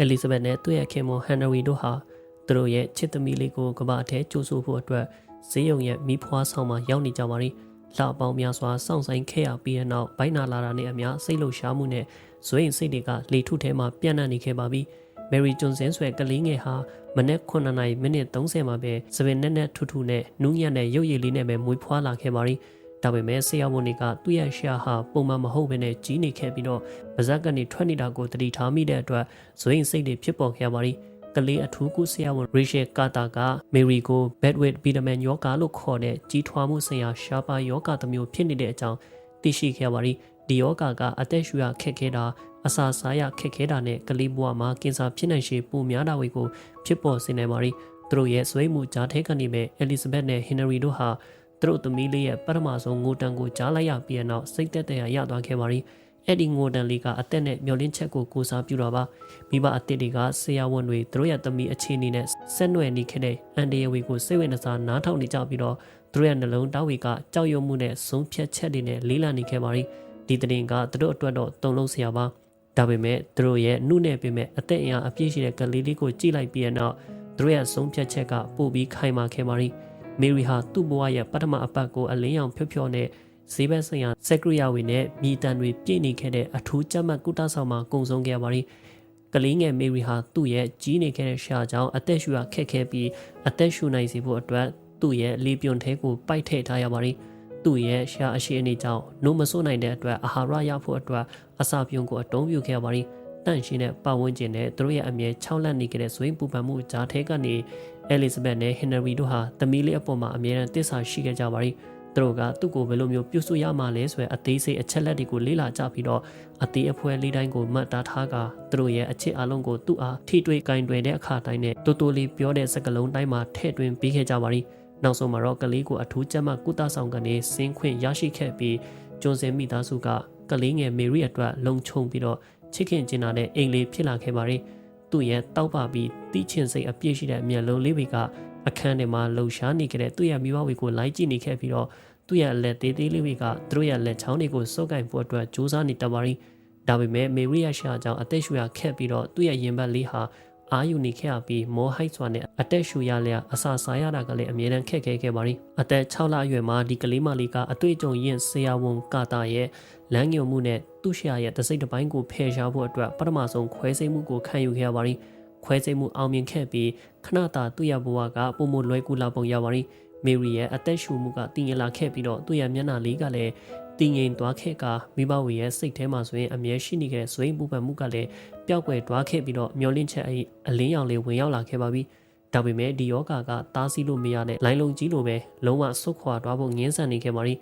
အဲလီဇဘက်နဲ့သူ့ရဲ့ခင်မွန်ဟန်နရီတို့ဟာသူတို့ရဲ့ချစ်သမီးလေးကိုကမ္ဘာအထဲကြိုးဆိုဖို့အတွက်ဈေးရုံရဲ့မိဖွားဆောင်မှာရောက်နေကြပါရီလှပေါင်းများစွာစောင့်ဆိုင်ခဲ့ရပြီးတဲ့နောက်ဘိုင်းနာလာတာနဲ့အမျှစိတ်လှုပ်ရှားမှုနဲ့ဇွေရင်စိတ်တွေကလေထုထဲမှာပြန့်နှံ့နေခဲ့ပါပြီမယ်ရီဂျွန်စင်ဆွဲကလေးငယ်ဟာမနေ့9နာရီမိနစ်30မှာပဲစပင်နဲ့နဲ့ထူထူနဲ့နူးညံ့တဲ့ရုပ်ရည်လေးနဲ့ပဲမွေးဖွားလာခဲ့ပါရီ ဒါပေမဲ့ဆရာဝန်တွေကသူ့ရဲ့ရှာဟာပုံမှန်မဟုတ်ဘဲနဲ့ကြီးနေခဲ့ပြီးတော့ပါဇက်ကနေထွက်နေတာကိုတတိထားမိတဲ့အတွက်ဇွေရင်စိတ်တွေဖြစ်ပေါ်ခဲ့ပါရီကလေးအထူးကုဆရာဝန်ရီရှယ်ကာတာကမေရီကိုဘက်ဝစ်ဘီဒမန်ယောဂါလို့ခေါ်တဲ့ကြီးထွားမှုဆိုင်ရာရှားပါယောဂါတစ်မျိုးဖြစ်နေတဲ့အကြောင်းသိရှိခဲ့ပါရီဒီယောဂါကအသက်ရှူရခက်ခဲတာအစာစားရခက်ခဲတာနဲ့ကလေးဘဝမှာကင်ဆာဖြစ်နိုင်ရှေပိုများတာတွေကိုဖြစ်ပေါ်စေနိုင်ပါရီသူတို့ရဲ့ဆွေးမှုကြားထဲကနေပဲအဲလီဇဘက်နဲ့ဟင်နရီတို့ဟာ သူတို့သမီးလေးရဲ့ပထမဆုံးငိုတန်ကိုကြားလိုက်ရပြီးတဲ့နောက်စိတ်သက်သာရသွားခဲ့ပါရီအဲ့ဒီငိုတန်လေးကအသက်နဲ့မျောလင်းချက်ကိုကိုစားပြုတာပါမိဘအသစ်တွေကဆရာဝန်တွေသူတို့ရဲ့သမီးအခြေအနေနဲ့ဆက်နွယ်နေခဲ့တဲ့အန်ဒီယဝီကိုစိတ်ဝင်စားနားထောင်နေကြပြီးတော့သူတို့ရဲ့နှလုံးသားတွေကကြောက်ရွံ့မှုနဲ့ဆုံးဖြတ်ချက်တွေနဲ့လေးလံနေခဲ့ပါရီဒီတရင်ကသူတို့အတွက်တော့တုံလုံးစရာပါဒါပေမဲ့သူတို့ရဲ့နှုနဲ့ပေမဲ့အသက်အင်အားအပြည့်ရှိတဲ့ကလေးလေးကိုကြည့်လိုက်ပြီးတဲ့နောက်သူတို့ရဲ့ဆုံးဖြတ်ချက်ကပို့ပြီးခိုင်မာခဲ့ပါရီ မေရီဟာသူ့ဘဝရဲ့ပထမအပတ်ကိုအလင်းရောင်ဖြော့ဖြော့နဲ့ဈေးဘက်ဆိုင်ရာစက်ကရိယာဝင်နဲ့မြေတံတွေပြည့်နေခဲ့တဲ့အထူးကြက်မှတ်ကုတဆောင်မှာကုံဆုံးခဲ့ပါရီကလေးငယ်မေရီဟာသူ့ရဲ့ကြီးနေခဲ့တဲ့ရှာကြောင့်အသက်ရှူရခက်ခဲပြီးအသက်ရှူနိုင်စေဖို့အတွက်သူ့ရဲ့လေပြွန်ထဲကိုပိုက်ထည့်ထားရပါရီသူ့ရဲ့ရှာအရှိအနေကြောင့်နှုတ်မဆိုးနိုင်တဲ့အတွက်အာဟာရရဖို့အတွက်အစာပြုံကိုအတုံးပြုခဲ့ပါရီတန့်ရှင်းတဲ့ပတ်ဝန်းကျင်နဲ့သူတို့ရဲ့အမြဲ၆လက်နေခဲ့တဲ့ဇွေးပူပန်မှုကြားထဲကနေ အဲလီဇဘက်နဲ့ဟင်နရီတို့ဟာသမီးလေးအပေါ်မှာအမြဲတမ်းတစ္ဆာရှိခဲ့ကြပါရီသူတို့ကသူ့ကိုဘယ်လိုမျိုးပြုစုရမှာလဲဆိုတဲ့အသေးစိတ်အချက်လက်တွေကိုလေ့လာကြပြီးတော့အသေးအဖွဲလေးတိုင်းကိုမှတ်သားထားကသူတို့ရဲ့အချစ်အလုံးကိုသူ့အားထိတွေ့ကင်တွယ်တဲ့အခါတိုင်းနဲ့တိုးတိုးလေးပြောတဲ့စကားလုံးတိုင်းမှာထည့်သွင်းပေးခဲ့ကြပါရီနောက်ဆုံးမှာတော့ကလေးကိုအထူးကြမ်းမှကုသဆောင်ကနေဆင်းခွင့်ရရှိခဲ့ပြီးကျွန်းစင်မိသားစုကကလေးငယ်မေရီအတွက်လုံခြုံပြီးတော့ချစ်ခင်ကျင်နာတဲ့အိမ်လေးဖြစ်လာခဲ့ပါရီ သူ့ရဲ့တောက်ပပြီးတီးချင်စိတ်အပြည့်ရှိတဲ့အမျက်လုံးလေးတွေကအခန်းထဲမှာလှုပ်ရှားနေကြတဲ့သူ့ရဲ့မိဘတွေကိုလိုက်ကြည့်နေခဲ့ပြီးတော့သူ့ရဲ့လက်သေးသေးလေးတွေကသူတို့ရဲ့လက်ချောင်းတွေကိုစုပ်ကိုင်ဖို့အတွက်ကြိုးစားနေတပါရီဒါပေမဲ့မေရီယာရှာကြောင့်အသက်ရှူရခက်ပြီးတော့သူ့ရဲ့ရင်ဘတ်လေးဟာ အာယူနေခဲ့ပြီးမောဟိုက်စွာနဲ့အသက်ရှူရလျက်အစာစားရတာကလည်းအမြဲတမ်းခက်ခဲခဲ့ပါရီအသက်6လအရွယ်မှာဒီကလေးမလေးကအတွေ့အကြုံရင့်ဆရာဝန်ကာတာရဲ့လမ်းညွန်မှုနဲ့သူ့ရှာရဲ့တစိမ့်တစ်ပိုင်းကိုဖယ်ရှားဖို့အတွက်ပထမဆုံးခွဲစိတ်မှုကိုခံယူခဲ့ပါရီခွဲစိတ်မှုအောင်မြင်ခဲ့ပြီးခဏတာသူ့ရဲ့ဘဝကပုံမလွယ်ကူလာပုံရပါရီမေရီရဲ့အသက်ရှူမှုကတည်ငြိမ်လာခဲ့ပြီးတော့သူ့ရဲ့မျက်နှာလေးကလည်း တည်ငြိမ်သွားခဲ့ကမိဘဝရဲ့စိတ်ထဲမှာဆိုရင်အမြဲရှိနေခဲ့တဲ့ဇွေးပူပန်မှုကလည်းပျောက်ကွယ်သွားခဲ့ပြီးတော့မျောလင့်ချက်အလင်းရောင်လေးဝင်ရောက်လာခဲ့ပါပြီဒါပေမဲ့ဒီယောဂါကတားဆီးလို့မရတဲ့လိုင်းလုံးကြီးလိုပဲလုံးဝဆုတ်ခွာသွားဖို့ငင်းဆန်နေခဲ့ပါရီ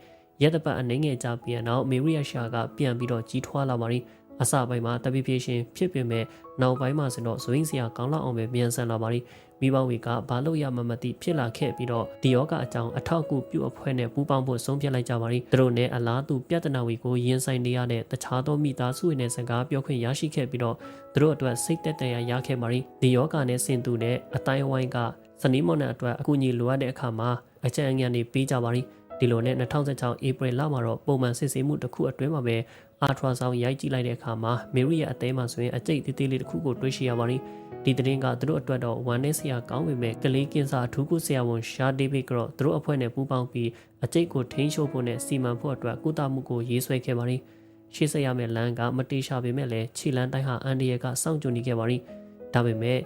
ရက်တပတ်အနေငယ်ကြပြန်တော့မေရီယာရှာကပြန်ပြီးတော့ကြီးထွားလာပါရီ အစပိုင်းမှာတပိပြေရှင်ဖြစ်ပေမဲ့နောက်ပိုင်းမှာဆိုတော့ဇွင်းစရာကောင်းလောက်အောင်ပဲမြန်ဆန်လာပါရီမိဘဝေကဘာလို့ရမှမသိဖြစ်လာခဲ့ပြီးတော့ဒီယောဂအကြောင်းအထောက်အကူပြုအဖွဲနဲ့ပူးပေါင်းဖို့ဆုံးဖြတ်လိုက်ကြပါရီသူတို့နဲ့အလားတူပြဿနာဝေကိုရင်ဆိုင်နေရတဲ့တခြားသောမိသားစုတွေနဲ့စကားပြောခွင့်ရရှိခဲ့ပြီးတော့သူတို့အတွက်စိတ်သက်သာရခဲ့ပါရီဒီယောဂနဲ့ဆင်တူတဲ့အတိုင်းဝိုင်းကစနီးမော်နဲ့အတွက်အကူအညီလိုအပ်တဲ့အခါမှာအကြံဉာဏ်တွေပေးကြပါရီဒီလိုနဲ့2016ဧပြီလမှာတော့ပုံမှန်စစ်ဆေးမှုတစ်ခုအတွင်းမှာပဲ အာထရာဆောင်ရိုက်ကြည့်လိုက်တဲ့အခါမှာမေရီရဲ့အသေးမှာဆိုရင်အကျိတ်သေးသေးလေးတစ်ခုကိုတွေ့ရှိရပါတယ်ဒီသတင်းကသူတို့အတွက်တော့ဝမ်းနည်းစရာကောင်းပေမဲ့ကလေးကင်းစာအထူးကုဆရာဝန်ရှာဒေးဗစ်ကတော့သူတို့အဖွဲ့နဲ့ပူးပေါင်းပြီးအကျိတ်ကိုထိန်းချုပ်ဖို့နဲ့စီမံဖို့အတွက်ကုသမှုကိုရေးဆွဲခဲ့ပါတယ်ရှေ့ဆက်ရမယ့်လမ်းကမတေးရှာပေမဲ့လည်းခြေလမ်းတိုင်းဟာအန်ဒီယကစောင့်ကြိုနေခဲ့ပါတယ်ဒါပေမဲ့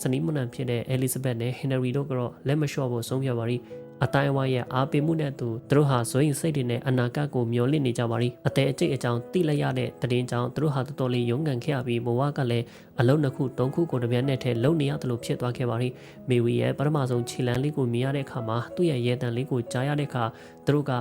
စနီးမနန်ဖြစ်တဲ့အဲလီဇဘက်နဲ့ဟင်နရီတို့ကတော့လက်မလျှော့ဖို့ဆုံးဖြတ်ပါရီ အတိုင်းအဝါရဲ့အားပေးမှုနဲ့သူသူတို့ဟာဇွဲရင်စိတ်တွေနဲ့အနာဂတ်ကိုမျှော်လင့်နေကြပါရီအသေးအကျိတ်အကြောင်းသိလိုက်ရတဲ့တည်င်းကြောင့်သူတို့ဟာတော်တော်လေးရုန်းကန်ခဲ့ရပြီးဘဝကလည်းအလုံးနှစ်ခုသုံးခုကိုတပြက်နဲ့ထဲလုံနေရတယ်လို့ဖြစ်သွားခဲ့ပါရီမေဝီရဲ့ပထမဆုံးခြေလမ်းလေးကိုမြင်ရတဲ့အခါမှာသူ့ရဲ့ရဲတံလေးကိုကြားရတဲ့အခါသူတို့က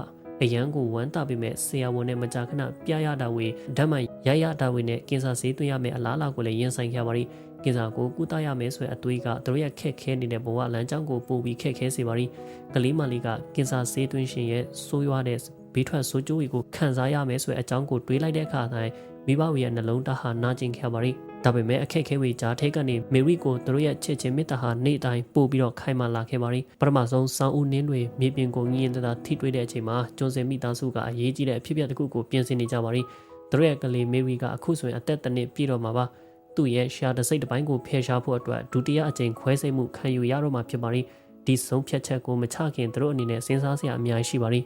အရန်ကိုဝမ်းတာပေမဲ့ဆရာဝန်နဲ့မကြာခဏပြရတာဝေဓာတ်မှန်ရရတာဝေနဲ့ကင်ဆာဆေးသွင်းရမယ့်အလားအလာကိုလည်းရင်ဆိုင်ခဲ့ပါရီ ကင်ဆာကိုကုသရမယ်ဆိုတဲ့အသွေးကသူတို့ရဲ့ခက်ခဲနေတဲ့ဘဝလမ်းကြောင်းကိုပို့ပြီးခက်ခဲစေပါရီကလေးမလေးကကင်ဆာဆေးသွင်းရှင်ရဲ့ဆိုးရွားတဲ့ဘေးထွက်ဆိုးကျိုးတွေကိုခံစားရမယ်ဆိုတဲ့အကြောင်းကိုတွေးလိုက်တဲ့အခါတိုင်းမိဘဝရဲ့နှလုံးသားဟာနာကျင်ခဲ့ပါရီဒါပေမဲ့အခက်ခဲဝေကြားထဲကနေမေရီကိုသူတို့ရဲ့ချစ်ချင်းမေတ္တာဟာနေ့တိုင်းပို့ပြီးတော့ခိုင်မာလာခဲ့ပါရီပထမဆုံးစောင်းဦးနင်းတွေမြေပြင်ကိုငြင်းတတာထိတွေ့တဲ့အချိန်မှာကျွန်းစင်မိသားစုကအရေးကြီးတဲ့အဖြစ်အပျက်တစ်ခုကိုပြင်ဆင်နေကြပါရီသူတို့ရဲ့ကလေးမေရီကအခုဆိုရင်အသက်တစ်နှစ်ပြည့်တော့မှာပါက သူ့ရဲ့ရှာတစိတ်တစ်ပိုင်းကိုဖယ်ရှားဖို့အတွက်ဒုတိယအကြိမ်ခွဲစိတ်မှုခံယူရတော့မှာဖြစ်ပါရီဒီဆုံးဖြတ်ချက်ကိုမချခင်သူတို့အနေနဲ့စဉ်းစားစရာအများကြီးရှိပါရီ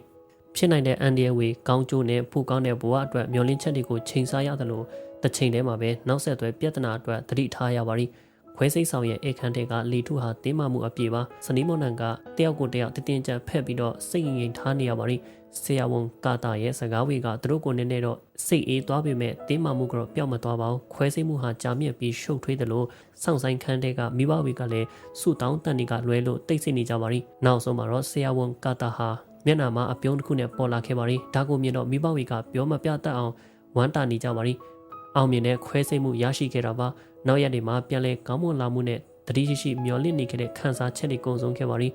ဖြစ်နိုင်တဲ့အန်ဒီယဝေကောင်းကျိုးနဲ့ဖို့ကောင်းတဲ့ဘဝအတွက်မျှော်လင့်ချက်တွေကိုချိန်ဆရသလိုတစ်ချိန်တည်းမှာပဲနောက်ဆက်တွဲပြဿနာအတွက်သတိထားရပါရီ ခွဲစိတ်ဆောင်ရဲ့အခန်းထဲကလီထုဟာတင်းမာမှုအပြည့်ပါစနီမော်နန်ကတယောက်ကိုတယောက်တင်းတင်းကြပ်ဖက်ပြီးတော့စိတ်ငြိမ်ထားနေရပါရီဆရာဝန်ကာတာရဲ့စကားဝေကသူတို့ကိုနည်းနည်းတော့စိတ်အေးသွားပေမဲ့တင်းမာမှုကတော့ပျောက်မသွားပါဘူးခွဲစိတ်မှုဟာကြာမြင့်ပြီးရှုပ်ထွေးတယ်လို့စောင့်ဆိုင်ခန်းတဲ့ကမိဘဝေကလည်းစုတောင်းတန်တွေကလွဲလို့တိတ်ဆိတ်နေကြပါရီနောက်ဆုံးမှာတော့ဆရာဝန်ကာတာဟာမျက်နှာမှာအပြုံးတစ်ခုနဲ့ပေါ်လာခဲ့ပါရီဒါကိုမြင်တော့မိဘဝေကပြောမပြတတ်အောင်ဝမ်းတာနေကြပါရီ အောင်မြင်တဲ့ခွဲစိတ်မှုရရှိခဲ့တာပါနောက်ရက်တွေမှာပြန်လဲကောင်းမွန်လာမှုနဲ့တတိရှိရှိမျောလင့်နေခဲ့တဲ့ခန်းစားချက်တွေကုန်ဆုံးခဲ့ပါရီ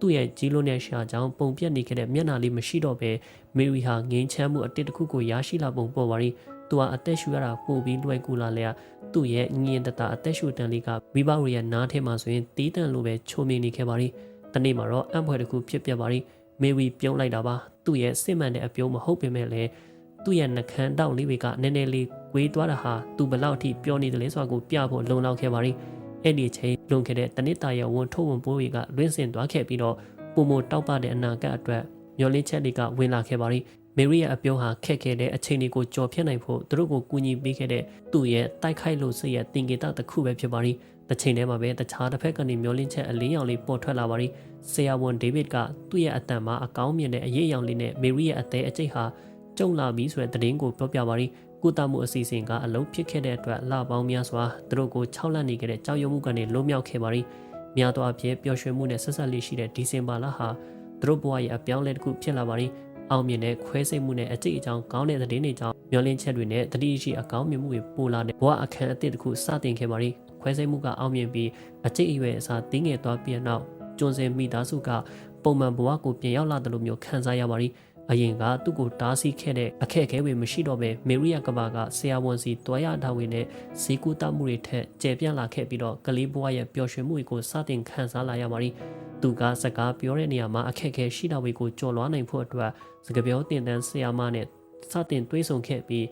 သူ့ရဲ့ကြီးလုံးတဲ့ရှာကြောင့်ပုံပြက်နေခဲ့တဲ့မျက်နှာလေးမရှိတော့ပဲမေရီဟာငင်းချမ်းမှုအတစ်တစ်ခုကိုရရှိလာပုံပေါ်ပါရီသူဟာအသက်ရှူရတာပိုပြီးလွယ်ကူလာလေသူ့ရဲ့ငင်းတတာအသက်ရှူတန်လေးကမိဘရီရဲ့နားထဲမှာဆိုရင်တီးတန့်လိုပဲချုံမြင်နေခဲ့ပါရီတနေ့မှာတော့အံ့ဖွယ်တစ်ခုဖြစ်ပြပါရီမေရီပြုံးလိုက်တာပါသူ့ရဲ့စစ်မှန်တဲ့အပြုံးမဟုတ်ပေမဲ့လည်းသူ့ရဲ့နှကန်းတောက်လေးတွေကနည်းနည်းလေး ကွေးသွားတာဟာသူဘလောက်ထိပြောနေတယ်လဲဆိုတာကိုပြဖို့လုံလောက်ခဲ့ပါရီအဲ့ဒီချိန်လွန်ခဲ့တဲ့တနစ်တာရဲ့ဝန်ထုတ်ဝန်ပိုးတွေကလွင့်စင်သွားခဲ့ပြီးတော့ပုံမတောက်ပတဲ့အနာဂတ်အတွက်မျောလင်းချက်တွေကဝင်လာခဲ့ပါရီမေရီရဲ့အပြုံးဟာခက်ခဲတဲ့အချိန်တွေကိုကြော်ဖြတ်နိုင်ဖို့သူတို့ကိုကူညီပေးခဲ့တဲ့သူ့ရဲ့တိုက်ခိုက်လို့စိတ်ရဲ့တင်ကေတတစ်ခုပဲဖြစ်ပါရီတစ်ချိန်တည်းမှာပဲတခြားတစ်ဖက်ကနေမျောလင်းချက်အလင်းရောင်လေးပေါ်ထွက်လာပါရီဆရာဝန်ဒေးဗစ်ကသူ့ရဲ့အတန်မှာအကောင်းမြင်တဲ့အရေးအယောင်လေးနဲ့မေရီရဲ့အသေးအကျိတ်ဟာကြုံလာပြီဆိုတဲ့သတင်းကိုပြောပြပါရီ ကုသမှုအစီအစဉ်ကအလုံးဖြစ်ခဲ့တဲ့အတွက်လပေါင်းများစွာသူတို့ကို၆လနေခဲ့တဲ့ကြောက်ရွံ့မှုကနေလွတ်မြောက်ခဲ့ပါရီများသောအားဖြင့်ပျော်ရွှင်မှုနဲ့ဆက်ဆက်လေးရှိတဲ့ဒီဇင်ဘာလဟာသူတို့ဘဝရဲ့အပြောင်းလဲတစ်ခုဖြစ်လာပါရီအောင်မြင်တဲ့ခွဲစိတ်မှုနဲ့အကျိတ်အကြောင်းကောင်းတဲ့သတင်းတွေကြောင့်မျောလင့်ချက်တွေနဲ့တတိရှိအကောင်းမြင်မှုတွေပိုလာတဲ့ဘဝအခမ်းအသစ်တစ်ခုစတင်ခဲ့ပါရီခွဲစိတ်မှုကအောင်မြင်ပြီးအကျိတ်အရွယ်အစားတင်းငယ်သွားပြီးနောက်ကျွန်းစင်မိသားစုကပုံမှန်ဘဝကိုပြင်ရောက်လာတယ်လို့မျိုးခံစားရပါရီ အရင်ကသူ့ကိုတားဆီးခဲ့တဲ့အခက်အခဲတွေမရှိတော့ပဲမေရီယာကဘာကဆရာဝန်စီတွားရတာဝင်နဲ့ဈေးကူတမှုတွေထက်ကျယ်ပြန့်လာခဲ့ပြီးတော့ကလေးဘဝရဲ့ပျော်ရွှင်မှုတွေကိုစတင်ခံစားလာရပါရီသူကစကားပြောတဲ့နေရာမှာအခက်အခဲရှိတာတွေကိုကြော်လွှားနိုင်ဖို့အတွက်စကားပြောတင်တန်းဆရာမနဲ့စတင်တွေးဆုံခဲ့ပြီး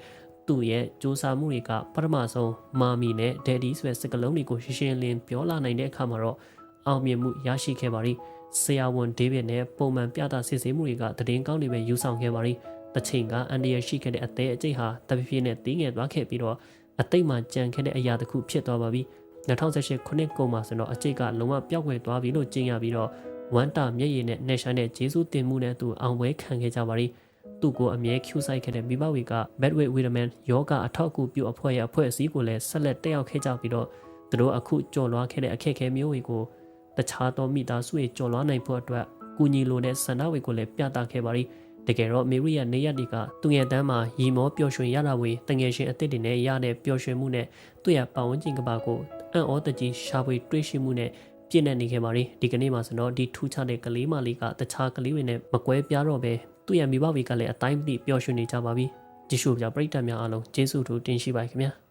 သူ့ရဲ့စူးစမ်းမှုတွေကပထမဆုံးမာမီနဲ့ဒက်ဒီဆိုတဲ့စကားလုံးတွေကိုရှင်းရှင်းလင်းပြောလာနိုင်တဲ့အခါမှာတော့အောင်မြင်မှုရရှိခဲ့ပါရီ ဆရာဝန်ဒေးဗစ်နဲ့ပုံမှန်ပြတာစစ်ဆေးမှုတွေကတည်င်းကောင်းတွေပဲယူဆောင်ခဲ့ပါရီတချိန်ကအန်ဒီရရှိခဲ့တဲ့အသေးအကျိတ်ဟာတပြည့်ပြည့်နဲ့တင်းငယ်သွားခဲ့ပြီးတော့အသိမှကြံခဲ့တဲ့အရာတစ်ခုဖြစ်သွားပါပြီ2018ခုနှစ်ကုန်မှာဆိုတော့အကျိတ်ကလုံးဝပျောက်ကွယ်သွားပြီလို့ကြင်ရပြီးတော့ဝမ်တာမျက်ရည်နဲ့နေဆိုင်တဲ့ဂျေဆုတင်မှုနဲ့သူအောင်ပွဲခံခဲ့ကြပါရီသူ့ကိုအမြဲ Q ဆိုင်ခဲ့တဲ့မိဘဝေက Badway Widerman ယောဂအထောက်အကူပြုအဖွဲ့ရဲ့အဖွဲ့အစည်းကိုလည်းဆက်လက်တက်ရောက်ခဲ့ကြပြီးတော့သူတို့အခုကြော်လွှားခဲ့တဲ့အခက်အခဲမျိုးတွေကို တခြားသောမိသားစုတွေကြော်လွှားနိုင်ဖို့အတွက်ကူညီလိုတဲ့ဆန္ဒဝေကိုလည်းပြသခဲ့ပါရီတကယ်တော့မေရီရဲ့နေရက်တွေကသူငယ်တန်းမှာရီမောပျော်ရွှင်ရတာဝေတငယ်ချင်းအစ်စ်တွေနဲ့ရတဲ့ပျော်ရွှင်မှုနဲ့သူ့ရဲ့ပတ်ဝန်းကျင်ကဘာကိုအံ့ဩတကြီးရှာဖွေတွေးရှိမှုနဲ့ပြည့်နေနေခဲ့ပါရီဒီကနေ့မှာဆိုတော့ဒီထူးခြားတဲ့ကလေးမလေးကတခြားကလေးတွေနဲ့မကွဲပြားတော့ပဲသူ့ရဲ့မိဘဝေကလည်းအတိုင်းမသိပျော်ရွှင်နေကြပါပြီကြည့်ရှုပြပရိသတ်များအားလုံးကျေးဇူးတူတင်ရှိပါခင်ဗျာ